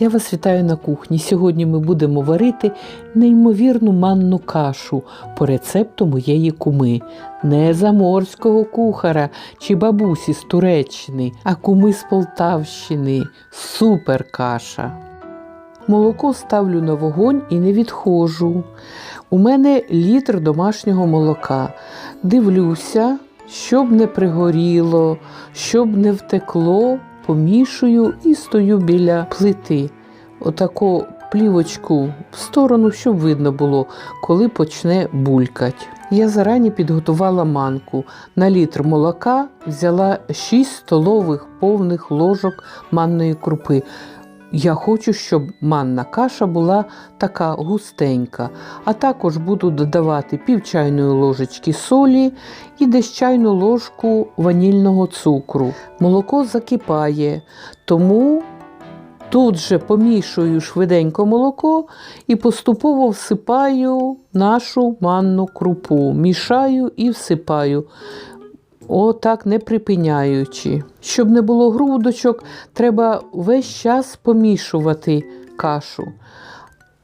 Я вас вітаю на кухні. Сьогодні ми будемо варити неймовірну манну кашу по рецепту моєї куми. Не заморського кухара чи бабусі з Туреччини, а куми з Полтавщини. Супер каша. Молоко ставлю на вогонь і не відходжу. У мене літр домашнього молока. Дивлюся, щоб не пригоріло, щоб не втекло, помішую і стою біля плити. Отаку плівочку в сторону, щоб видно було, коли почне булькать. Я зарані підготувала манку. На літр молока взяла 6 столових повних ложок манної крупи. Я хочу, щоб манна каша була така густенька, а також буду додавати пів чайної ложечки солі і десь чайну ложку ванільного цукру. Молоко закипає, тому тут же помішую швиденько молоко і поступово всипаю нашу манну крупу. Мішаю і всипаю. Отак не припиняючи. Щоб не було грудочок, треба весь час помішувати кашу.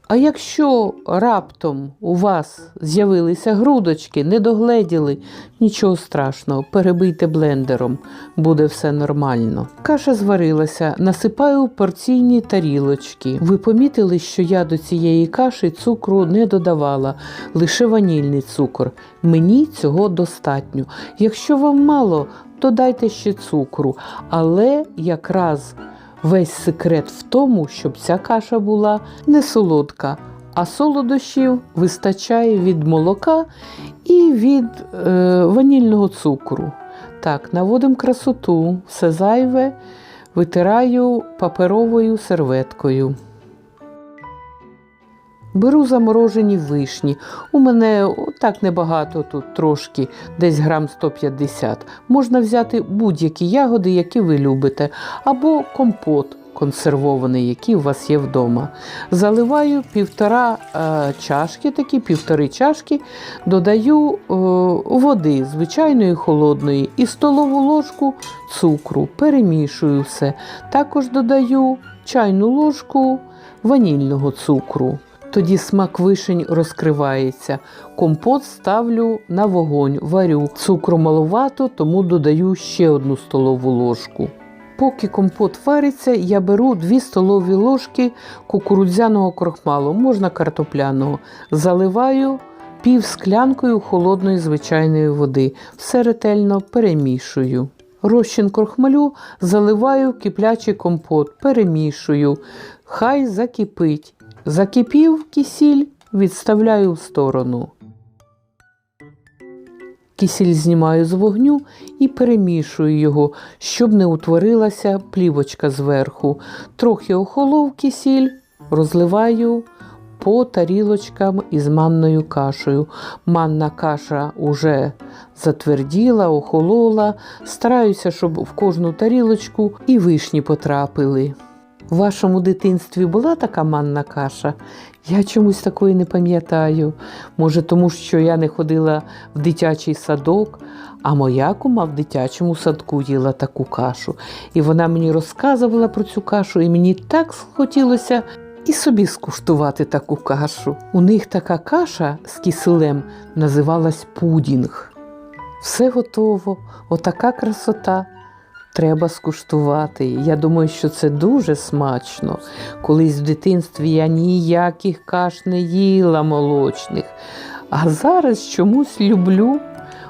А якщо раптом у вас з'явилися грудочки, не догледіли, нічого страшного, перебийте блендером, буде все нормально. Каша зварилася, насипаю порційні тарілочки. Ви помітили, що я до цієї каші цукру не додавала, лише ванільний цукор. Мені цього достатньо. Якщо вам мало, додайте ще цукру, але якраз Весь секрет в тому, щоб ця каша була не солодка, а солодощів вистачає від молока і від е, ванільного цукру. Так, наводимо красоту, все зайве витираю паперовою серветкою. Беру заморожені вишні. У мене так небагато тут трошки, десь грам 150. Можна взяти будь-які ягоди, які ви любите, або компот консервований, який у вас є вдома. Заливаю півтора е, чашки, такі півтори чашки, додаю е, води звичайної холодної і столову ложку цукру, перемішую все. Також додаю чайну ложку ванільного цукру. Тоді смак вишень розкривається. Компот ставлю на вогонь, варю. Цукру маловато, тому додаю ще одну столову ложку. Поки компот вариться, я беру 2 столові ложки кукурудзяного крохмалу, можна картопляного, заливаю пів склянкою холодної звичайної води. Все ретельно перемішую. Розчин крохмалю заливаю в киплячий компот, перемішую, хай закипить. Закипів кисіль, відставляю в сторону. Кисіль знімаю з вогню і перемішую його, щоб не утворилася плівочка зверху. Трохи охолов кисіль, розливаю по тарілочкам із манною кашею. Манна каша уже затверділа, охолола. Стараюся, щоб в кожну тарілочку і вишні потрапили. В вашому дитинстві була така манна каша? Я чомусь такої не пам'ятаю. Може, тому що я не ходила в дитячий садок, а моя кума в дитячому садку їла таку кашу. І вона мені розказувала про цю кашу, і мені так хотілося і собі скуштувати таку кашу. У них така каша з киселем називалась пудінг. Все готово, отака красота. Треба скуштувати. Я думаю, що це дуже смачно. Колись в дитинстві я ніяких каш не їла молочних. А зараз чомусь люблю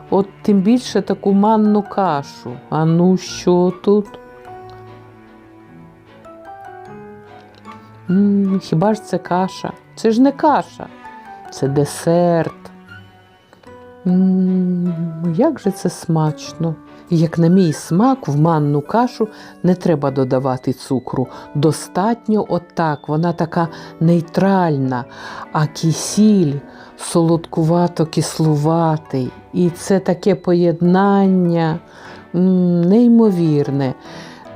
от тим більше таку манну кашу. А ну що тут? М, хіба ж це каша? Це ж не каша, це десерт. М, як же це смачно! Як на мій смак, в манну кашу не треба додавати цукру. Достатньо отак, вона така нейтральна, а кисіль солодкувато-кислуватий. І це таке поєднання неймовірне.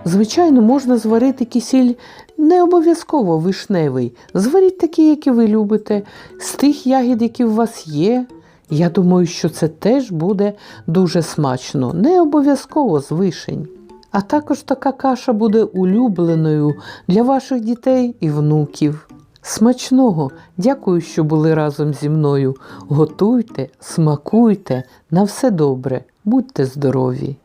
Звичайно, можна зварити кисіль не обов'язково вишневий. Зваріть такий, який ви любите, з тих ягід, які у вас є. Я думаю, що це теж буде дуже смачно, не обов'язково з вишень. А також така каша буде улюбленою для ваших дітей і внуків. Смачного! Дякую, що були разом зі мною. Готуйте, смакуйте, на все добре, будьте здорові!